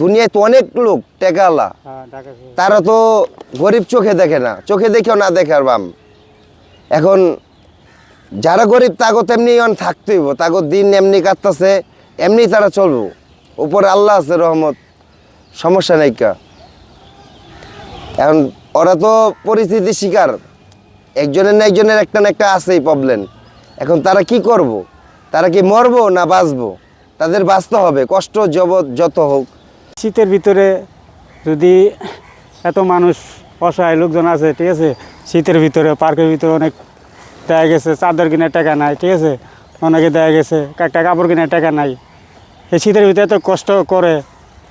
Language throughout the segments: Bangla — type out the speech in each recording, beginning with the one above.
দুনিয়ায় তো অনেক লোক টেকালা হ্যাঁ। তারা তো গরিব চোখে দেখে না চোখে দেখেও না দেখে আর বাম। এখন যারা গরিব তাগো তেমনি অন থাকতেইব তাগো দিন এমনি কাটতেছে এমনি তারা চলবো। উপরে আল্লাহ আছে রহমত সমস্যা নাই কা। এখন ওরা তো পরিস্থিতি শিকার একজনের না একজনের একটা না একটা আছেই প্রবলেম এখন তারা কি করব? তারা কি মরবো না বাঁচবো? তাদের বাঁচতে হবে কষ্ট জবত যত হোক। শীতের ভিতরে যদি এত মানুষ, অসহায় লোকজন আছে, ঠিক আছে? শীতের ভিতরে, পার্কের ভিতরে অনেক দেখা গেছে, চাদর কেনার টাকা নাই, ঠিক আছে? অনেকে দেখা গেছে, একটা কাপড় কেনার টাকা নাই। এই শীতের ভিতরে এত কষ্ট করে,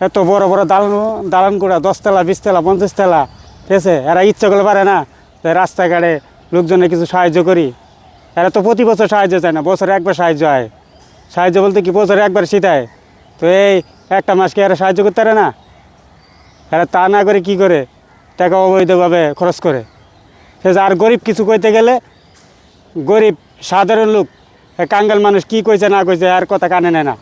এত বড় বড় দালান দালান করে দশতলা, বিশতলা, পঞ্চাশতলা, ঠিক আছে? এরা ইচ্ছা করলে পারে না যে রাস্তাঘাটে লোকজনের কিছু সাহায্য করি। এরা তো প্রতি বছর সাহায্য চায় না, বছরে একবার সাহায্য হয়। সাহায্য বলতে কি, বছরে একবার শীত শীতায় তো এই একটা মাসকে এরা সাহায্য করতে পারে না। এরা তা না করে কি করে? টাকা অবৈধভাবে খরচ করে। সে আর গরিব কিছু কইতে গেলে গরিব, সাধারণ লোক কাঙ্গাল মানুষ কি কইছে না কইছে আর কথা কানে নেয় না।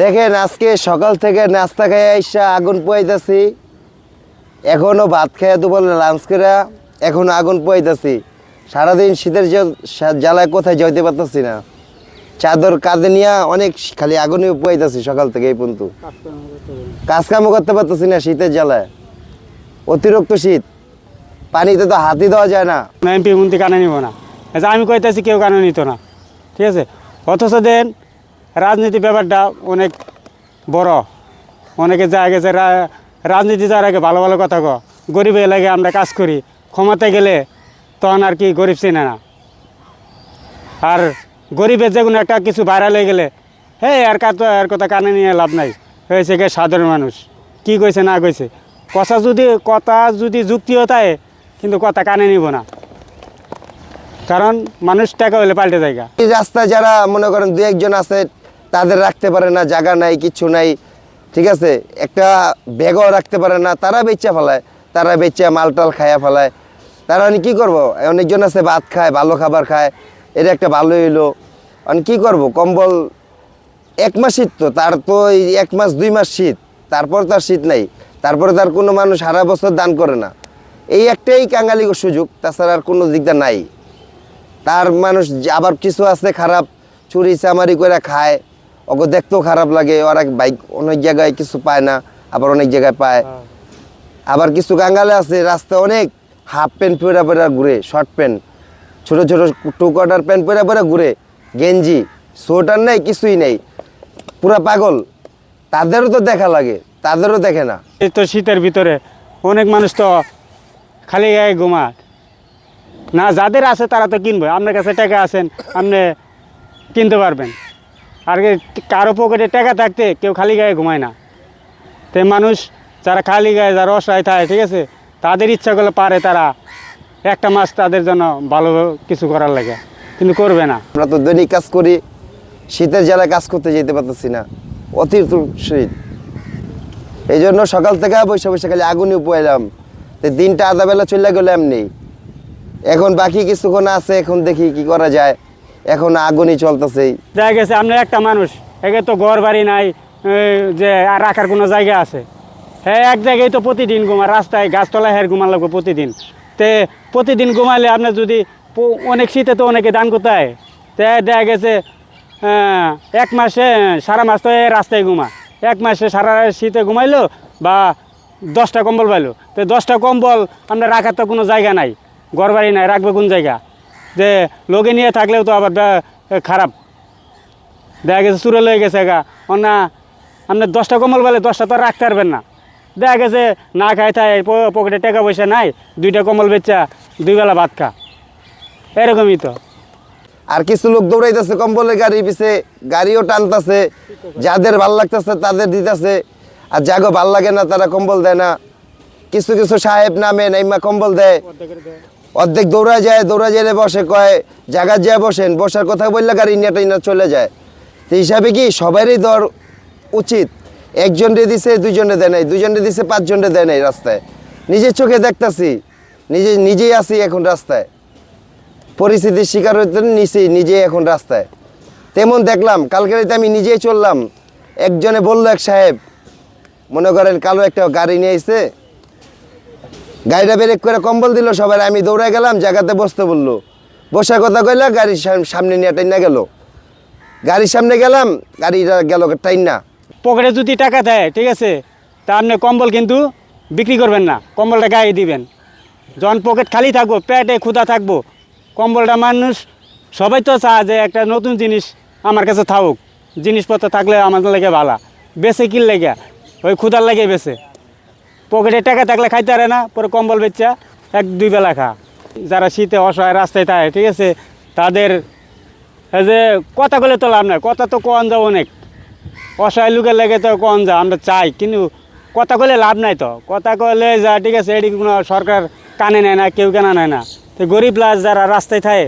দেখেন, আজকে সকাল থেকে নাস্তা খেয়ে আইসা আগুন পোয়াইতেছি এখনও ভাত খেয়ে দুপুর লাঞ্চ করে এখনও আগুন পোয়াইতেছি সারাদিন শীতের জ্বালায় কোথায় যাইতে পারতেছি না। চাদর কাঁধে নিয়ে অনেক খালি আগুনে পোয়াইতেছি সকাল থেকে এই পর্যন্ত। কাজ কামও করতে পারতেছি না শীতের জ্বালায়। অতিরিক্ত শীত। পানিতে তো হাতি দেওয়া যায় না। এমপি মন্ত্রী কানে নিব না। যে আমি কইতেছি কেউ কানে নিত না। ঠিক আছে? অথচ দেন, রাজনীতি ব্যাপারটা অনেক বড়। অনেকে যা গেছে রাজনীতি যাওয়ার আগে ভালো ভালো কথা ক গরিব এলাকায় আমরা কাজ করি। ক্ষমতায় গেলে তখন আর কি গরিব চেনে না। আর গরিবের যে কোনো একটা কিছু ভাইরাল হয়ে গেলে হ্যাঁ আর কাত আর কথা কানে নিয়ে লাভ নাই। হয়েছে কে সাধারণ মানুষ। কি কইছে, না কইছে। কথা যদি কথা যদি যুক্তি হতায় কিন্তু কথা কানে নিব না। কারণ মানুষ টাকা হলে পাল্টে জায়গা। এই রাস্তায় যারা, মনে করেন, দু একজন আছে, তাদের রাখতে পারে না, জায়গা নাই কিচ্ছু নাই, ঠিক আছে? একটা ব্যাগও রাখতে পারে না, তারা বেচা ফেলায়। তারা বেচা মাল টাল খায়া ফেলায়। তারা অনেক কী করব? অনেকজন আছে, ভাত খায়, ভালো খাবার খায়। এটা একটা ভালো হইল। অনেক কী করব? কম্বল এক মাস শীত তো তার তো এই এক মাস দুই মাস শীত। তারপর তার শীত নাই। তারপরে তার কোনো মানুষ সারা বছর দান করে না। এই একটাই কাঙালি সুযোগ তাছাড়া আর কোনো দিকটা নাই। তার মানুষ আবার কিছু আছে খারাপ চুরি চামারি করে খায়। ওকে দেখতেও খারাপ লাগে ওরা বাইক অনেক জায়গায় কিছু পায় না আবার অনেক জায়গায় পায়। আবার কিছু কাঙ্গালে আছে রাস্তায় অনেক হাফ প্যান্ট পরে পরে ঘুরে শর্ট প্যান্ট। ছোট ছোট টু কোয়ার্টার প্যান্ট পরে পরে ঘুরে। গেঞ্জি, সোয়েটার নেই, কিছুই নেই। পুরা পাগল। তাদেরও তো দেখা লাগে, তাদেরও দেখে না। এই তো শীতের ভিতরে, অনেক মানুষ তো খালি গায়ে ঘুমা না, যাদের আছে তারা তো কিনবে, আপনার কাছে টাকা আছেন, আপনি কিনতে পারবেন। আর কারও পকেটে টাকা থাকতে কেউ খালি গায়ে ঘুমায় না। তো মানুষ যারা খালি গায়ে, যারা অসহায় থাকে, ঠিক আছে, তাদের ইচ্ছা করলে পারে তারা একটা মাস তাদের জন্য ভালো কিছু করার লাগে কিন্তু করবে না। আমরা তো দৈনিক কাজ করি শীতের জ্বালায় কাজ করতে যেতে পারতেছি না অতিরিক্ত শীত। এই জন্য সকাল থেকে বসে বসে খালি আগুনে পোয়াইলাম তো দিনটা আধা বেলা চলে গেলো এমনি। এখন বাকি কিছুক্ষণ আছে এখন দেখি কি করা যায় এখন আগুনই চলতেছেই দেখা গেছে আপনার একটা মানুষ একে তো ঘর বাড়ি নাই যে আর রাখার কোনো জায়গা আছে। হ্যাঁ এক জায়গায় তো প্রতিদিন ঘুমা রাস্তায় গাছতলায় হ্যাঁ ঘুমা লাগবে প্রতিদিন। তে প্রতিদিন ঘুমালে আপনার যদি অনেক শীতে তো অনেকে দান কোথায় তে দেখা গেছে এক মাসে, সারা মাস তো রাস্তায় ঘুমা। এক মাসে সারা শীতে ঘুমাইলো বা দশটা কম্বল পাইলো। তো দশটা কম্বল আপনার রাখার তো কোনো জায়গা নাই ঘর বাড়ি নাই, রাখবে কোন জায়গা? যে লোকে নিয়ে থাকলেও তো আবার খারাপ। দেখা গেছে চুরে লয়ে গেছে গা। না আপনার দশটা কম্বল বলে দশটা তো রাখতে পারবেন না। দেখা গেছে না থাই প- পকেটে টাকা পয়সা নাই, দুইটা কম্বল বেচা দুই বেলা ভাত খা। এরকমই তো। আর কিছু লোক দৌড়াইতেছে, কম্বলের গাড়ি পিছে, গাড়িও টানতেছে, যাদের ভালো লাগতেছে তাদের দিতেছে। আর যাগো ভালো লাগে না, তারা কম্বল দেয় না। কিছু কিছু সাহেব নামে নাইমা কম্বল দেয়। অর্ধেক দৌড়া যায় দৌড়া গেলে বসে, কয় জায়গা যায় বসেন, বসার কথা বললে গাড়ি নিয়ে টাইনা চলে যায়। তো হিসাবে কি সবারই দর উচিত? একজনরে দিছে দুইজনে দেয় নাই দুইজনে দিছে পাঁচজনে দেয় নাই রাস্তায়। নিজের চোখে দেখতাছি। নিজে নিজেই আছি এখন রাস্তায়। পরিস্থিতির শিকার হইতে নিছি, নিজেই এখন রাস্তায়। তেমন দেখলাম কালকে রাতে আমি নিজেই চললাম। একজনে বলল, এক সাহেব, মনে করেন কালো একটা গাড়ি নিয়ে এসে গাড়িটা ব্রেক করে কম্বল দিল সবাই, আমি দৌড়ে গেলাম, জায়গাতে বসতে বলল। বসার কথা কইলা, গাড়ির সাম- সামনে নিয়ে টাইনা গেল। গাড়ির সামনে গেলাম, গাড়িটা গেল টাইনা। পকেটে যদি টাকা দেয়, ঠিক আছে, তা আপনি কম্বল কিন্তু বিক্রি করবেন না, কম্বলটা গায়ে দিবেন। যখন পকেট খালি থাকব, পেটে ক্ষুধা থাকব, কম্বলটা মানুষ, সবাই তো চায় যে একটা নতুন জিনিস আমার কাছে থাকুক। জিনিসপত্র থাকলে আমাদের লেগে ভালো বেছে কিল লেগে? ওই ক্ষুধার লেগে বেছে পকেটে টাকা থাকলে খাইতে পারে না, পরে কম্বল বেচা, এক দুই বেলা খা। যারা শীতে অসহায় রাস্তায় থাকে, ঠিক আছে, তাদের যে কথা বলে তো লাভ নাই, কথা তো কন যাও অনেক। অসহায় লোকের লেগে তো কন যা আমরা চাই, কিন্তু কথা কলে লাভ নাই তো। কথা কলে যা, ঠিক আছে এটি কোনো সরকার কানে নেয় না, কেউ কেনা নেয় না। তো গরিব লাস যারা রাস্তায় থাকে,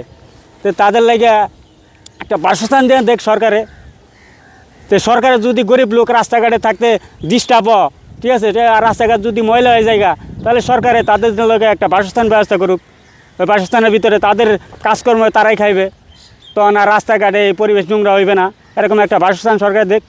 তো তাদের লেগে একটা বাসস্থান দেন দেখ সরকারে। তো সরকারের যদি গরিব লোক রাস্তাঘাটে থাকতে ডিস্টার্ব ঠিক আছে রাস্তাঘাট যদি ময়লা হয়ে যায় তাহলে সরকারে তাদের লোকে একটা বাসস্থান ব্যবস্থা করুক। ওই বাসস্থানের ভিতরে তাদের কাজকর্ম তারাই খাইবে। তখন আর রাস্তাঘাটে পরিবেশ নোংরা হইবে না। এরকম একটা বাসস্থান সরকার দেখ।